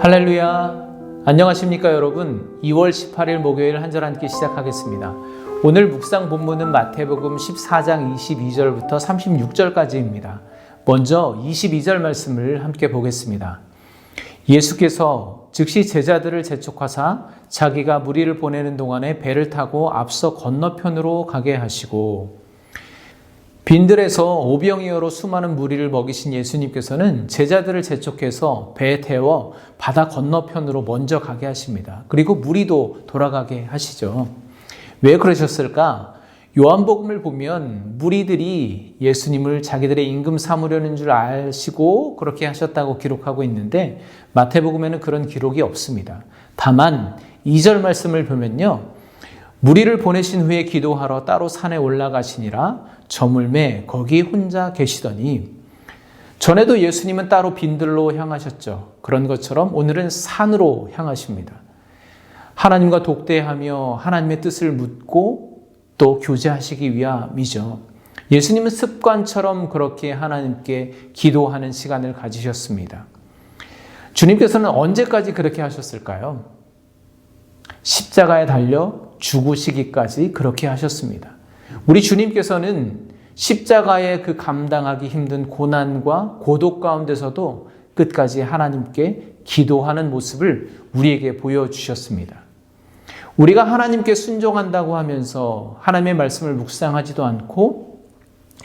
할렐루야. 안녕하십니까 여러분. 2월 18일 목요일 한절 함께 시작하겠습니다. 오늘 묵상 본문은 마태복음 14장 22절부터 36절까지입니다. 먼저 22절 말씀을 함께 보겠습니다. 예수께서 즉시 제자들을 재촉하사 자기가 무리를 보내는 동안에 배를 타고 앞서 건너편으로 가게 하시고 빈들에서 오병이어로 수많은 무리를 먹이신 예수님께서는 제자들을 재촉해서 배에 태워 바다 건너편으로 먼저 가게 하십니다. 그리고 무리도 돌아가게 하시죠. 왜 그러셨을까? 요한복음을 보면 무리들이 예수님을 자기들의 임금 삼으려는 줄 아시고 그렇게 하셨다고 기록하고 있는데 마태복음에는 그런 기록이 없습니다. 다만 2절 말씀을 보면요. 무리를 보내신 후에 기도하러 따로 산에 올라가시니라 저물매 거기 혼자 계시더니 전에도 예수님은 따로 빈들로 향하셨죠. 그런 것처럼 오늘은 산으로 향하십니다. 하나님과 독대하며 하나님의 뜻을 묻고 또 교제하시기 위함이죠. 예수님은 습관처럼 그렇게 하나님께 기도하는 시간을 가지셨습니다. 주님께서는 언제까지 그렇게 하셨을까요? 십자가에 달려 죽으시기까지 그렇게 하셨습니다. 우리 주님께서는 십자가의 그 감당하기 힘든 고난과 고독 가운데서도 끝까지 하나님께 기도하는 모습을 우리에게 보여주셨습니다. 우리가 하나님께 순종한다고 하면서 하나님의 말씀을 묵상하지도 않고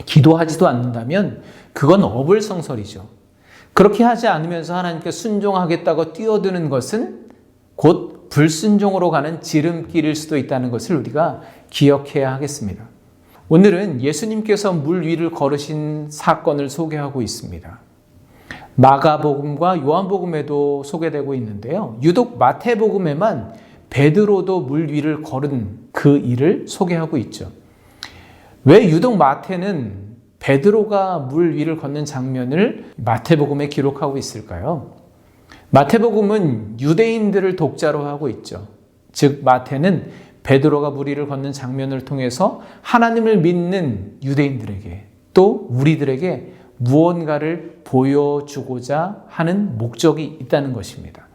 기도하지도 않는다면 그건 어불성설이죠. 그렇게 하지 않으면서 하나님께 순종하겠다고 뛰어드는 것은 곧 불순종으로 가는 지름길일 수도 있다는 것을 우리가 기억해야 하겠습니다. 오늘은 예수님께서 물 위를 걸으신 사건을 소개하고 있습니다. 마가복음과 요한복음에도 소개되고 있는데요. 유독 마태복음에만 베드로도 물 위를 걸은 그 일을 소개하고 있죠. 왜 유독 마태는 베드로가 물 위를 걷는 장면을 마태복음에 기록하고 있을까요? 마태복음은 유대인들을 독자로 하고 있죠. 즉 마태는 베드로가 무리를 걷는 장면을 통해서 하나님을 믿는 유대인들에게 또 우리들에게 무언가를 보여주고자 하는 목적이 있다는 것입니다.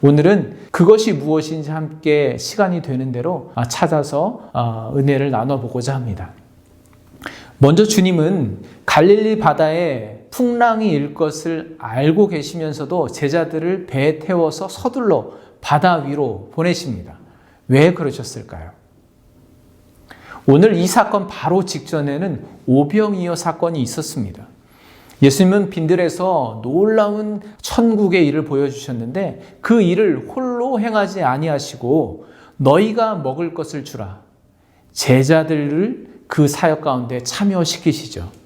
오늘은 그것이 무엇인지 함께 시간이 되는 대로 찾아서 은혜를 나눠보고자 합니다. 먼저 주님은 갈릴리 바다에 풍랑이 일 것을 알고 계시면서도 제자들을 배에 태워서 서둘러 바다 위로 보내십니다. 왜 그러셨을까요? 오늘 이 사건 바로 직전에는 오병이어 사건이 있었습니다. 예수님은 빈들에서 놀라운 천국의 일을 보여주셨는데 그 일을 홀로 행하지 아니하시고 너희가 먹을 것을 주라. 제자들을 그 사역 가운데 참여시키시죠.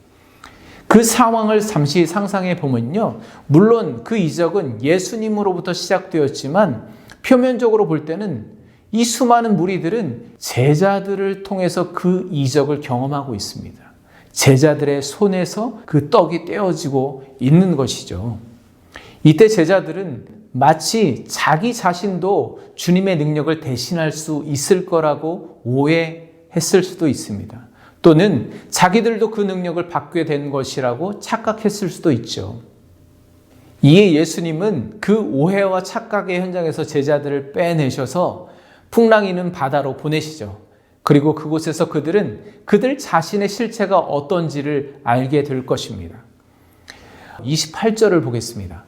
그 상황을 잠시 상상해 보면요. 물론 그 이적은 예수님으로부터 시작되었지만 표면적으로 볼 때는 이 수많은 무리들은 제자들을 통해서 그 이적을 경험하고 있습니다. 제자들의 손에서 그 떡이 떼어지고 있는 것이죠. 이때 제자들은 마치 자기 자신도 주님의 능력을 대신할 수 있을 거라고 오해했을 수도 있습니다. 또는 자기들도 그 능력을 받게 된 것이라고 착각했을 수도 있죠. 이에 예수님은 그 오해와 착각의 현장에서 제자들을 빼내셔서 풍랑이는 바다로 보내시죠. 그리고 그곳에서 그들은 그들 자신의 실체가 어떤지를 알게 될 것입니다. 28절을 보겠습니다.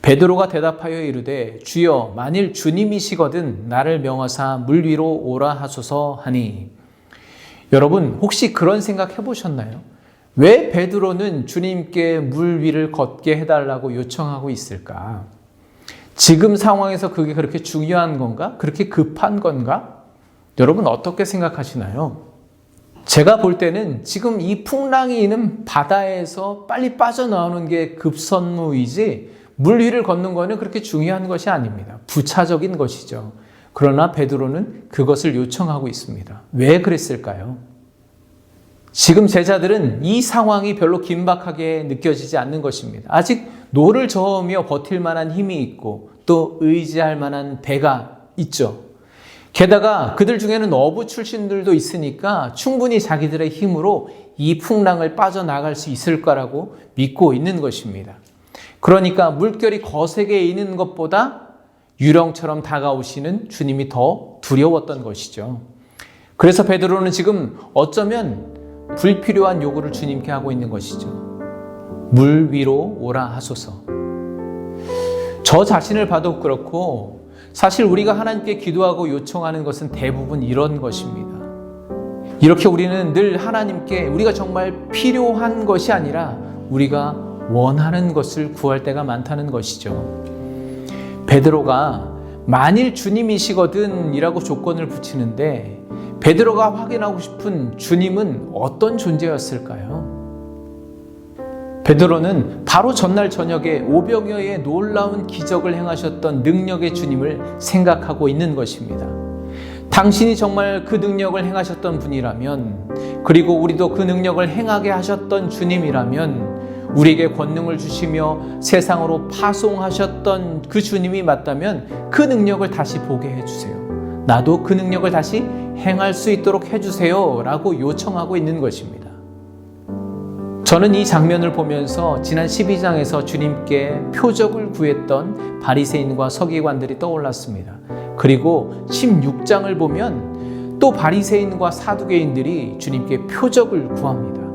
베드로가 대답하여 이르되 주여 만일 주님이시거든 나를 명하사 물 위로 오라 하소서 하니 여러분 혹시 그런 생각 해보셨나요? 왜 베드로는 주님께 물 위를 걷게 해달라고 요청하고 있을까? 지금 상황에서 그게 그렇게 중요한 건가? 그렇게 급한 건가? 여러분 어떻게 생각하시나요? 제가 볼 때는 지금 이 풍랑이 있는 바다에서 빨리 빠져나오는 게 급선무이지 물 위를 걷는 거는 그렇게 중요한 것이 아닙니다. 부차적인 것이죠. 그러나 베드로는 그것을 요청하고 있습니다. 왜 그랬을까요? 지금 제자들은 이 상황이 별로 긴박하게 느껴지지 않는 것입니다. 아직 노를 저으며 버틸 만한 힘이 있고 또 의지할 만한 배가 있죠. 게다가 그들 중에는 어부 출신들도 있으니까 충분히 자기들의 힘으로 이 풍랑을 빠져나갈 수 있을 거라고 믿고 있는 것입니다. 그러니까 물결이 거세게 있는 것보다 유령처럼 다가오시는 주님이 더 두려웠던 것이죠. 그래서 베드로는 지금 어쩌면 불필요한 요구를 주님께 하고 있는 것이죠. 물 위로 오라 하소서. 저 자신을 봐도 그렇고 사실 우리가 하나님께 기도하고 요청하는 것은 대부분 이런 것입니다. 이렇게 우리는 늘 하나님께 우리가 정말 필요한 것이 아니라 우리가 원하는 것을 구할 때가 많다는 것이죠. 베드로가 만일 주님이시거든이라고 조건을 붙이는데 베드로가 확인하고 싶은 주님은 어떤 존재였을까요? 베드로는 바로 전날 저녁에 오병여의 놀라운 기적을 행하셨던 능력의 주님을 생각하고 있는 것입니다. 당신이 정말 그 능력을 행하셨던 분이라면, 그리고 우리도 그 능력을 행하게 하셨던 주님이라면, 우리에게 권능을 주시며 세상으로 파송하셨던 그 주님이 맞다면 그 능력을 다시 보게 해주세요. 나도 그 능력을 다시 행할 수 있도록 해주세요. 라고 요청하고 있는 것입니다. 저는 이 장면을 보면서 지난 12장에서 주님께 표적을 구했던 바리새인과 서기관들이 떠올랐습니다. 그리고 16장을 보면 또 바리새인과 사두개인들이 주님께 표적을 구합니다.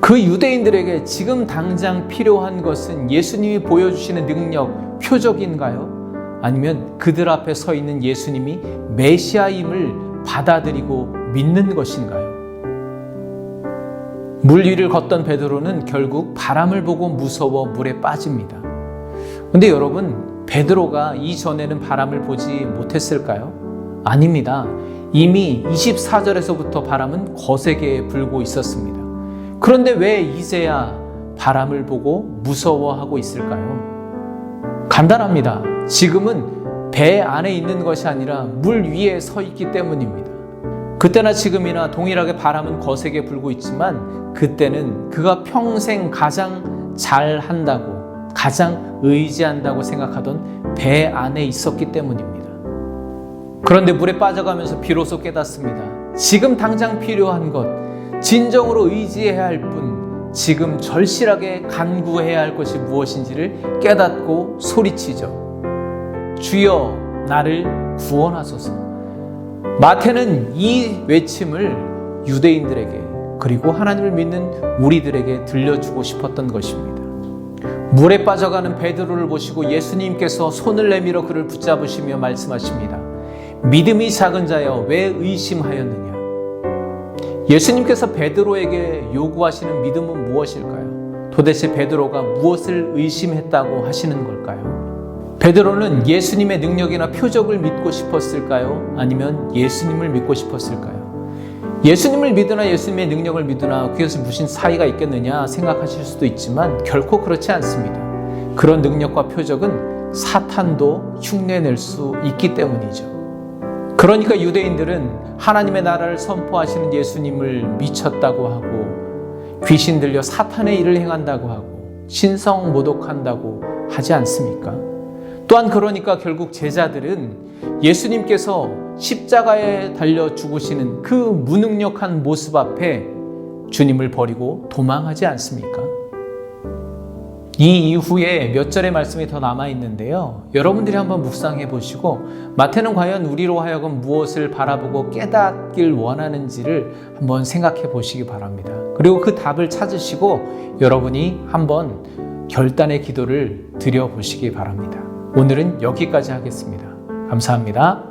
그 유대인들에게 지금 당장 필요한 것은 예수님이 보여주시는 능력, 표적인가요? 아니면 그들 앞에 서 있는 예수님이 메시아임을 받아들이고 믿는 것인가요? 물 위를 걷던 베드로는 결국 바람을 보고 무서워 물에 빠집니다. 근데 여러분, 베드로가 이전에는 바람을 보지 못했을까요? 아닙니다. 이미 24절에서부터 바람은 거세게 불고 있었습니다. 그런데 왜 이제야 바람을 보고 무서워하고 있을까요? 간단합니다. 지금은 배 안에 있는 것이 아니라 물 위에 서 있기 때문입니다. 그때나 지금이나 동일하게 바람은 거세게 불고 있지만 그때는 그가 평생 가장 잘 한다고 가장 의지한다고 생각하던 배 안에 있었기 때문입니다. 그런데 물에 빠져가면서 비로소 깨닫습니다. 지금 당장 필요한 것, 진정으로 의지해야 할 뿐, 지금 절실하게 간구해야 할 것이 무엇인지를 깨닫고 소리치죠. 주여, 나를 구원하소서. 마태는 이 외침을 유대인들에게 그리고 하나님을 믿는 우리들에게 들려주고 싶었던 것입니다. 물에 빠져가는 베드로를 보시고 예수님께서 손을 내밀어 그를 붙잡으시며 말씀하십니다. 믿음이 작은 자여 왜 의심하였느냐? 예수님께서 베드로에게 요구하시는 믿음은 무엇일까요? 도대체 베드로가 무엇을 의심했다고 하시는 걸까요? 베드로는 예수님의 능력이나 표적을 믿고 싶었을까요? 아니면 예수님을 믿고 싶었을까요? 예수님을 믿으나 예수님의 능력을 믿으나 그것이 무슨 사이가 있겠느냐 생각하실 수도 있지만 결코 그렇지 않습니다. 그런 능력과 표적은 사탄도 흉내낼 수 있기 때문이죠. 그러니까 유대인들은 하나님의 나라를 선포하시는 예수님을 미쳤다고 하고 귀신 들려 사탄의 일을 행한다고 하고 신성 모독한다고 하지 않습니까? 또한 그러니까 결국 제자들은 예수님께서 십자가에 달려 죽으시는 그 무능력한 모습 앞에 주님을 버리고 도망하지 않습니까? 이 이후에 몇 절의 말씀이 더 남아 있는데요. 여러분들이 한번 묵상해 보시고 마태는 과연 우리로 하여금 무엇을 바라보고 깨닫길 원하는지를 한번 생각해 보시기 바랍니다. 그리고 그 답을 찾으시고 여러분이 한번 결단의 기도를 드려 보시기 바랍니다. 오늘은 여기까지 하겠습니다. 감사합니다.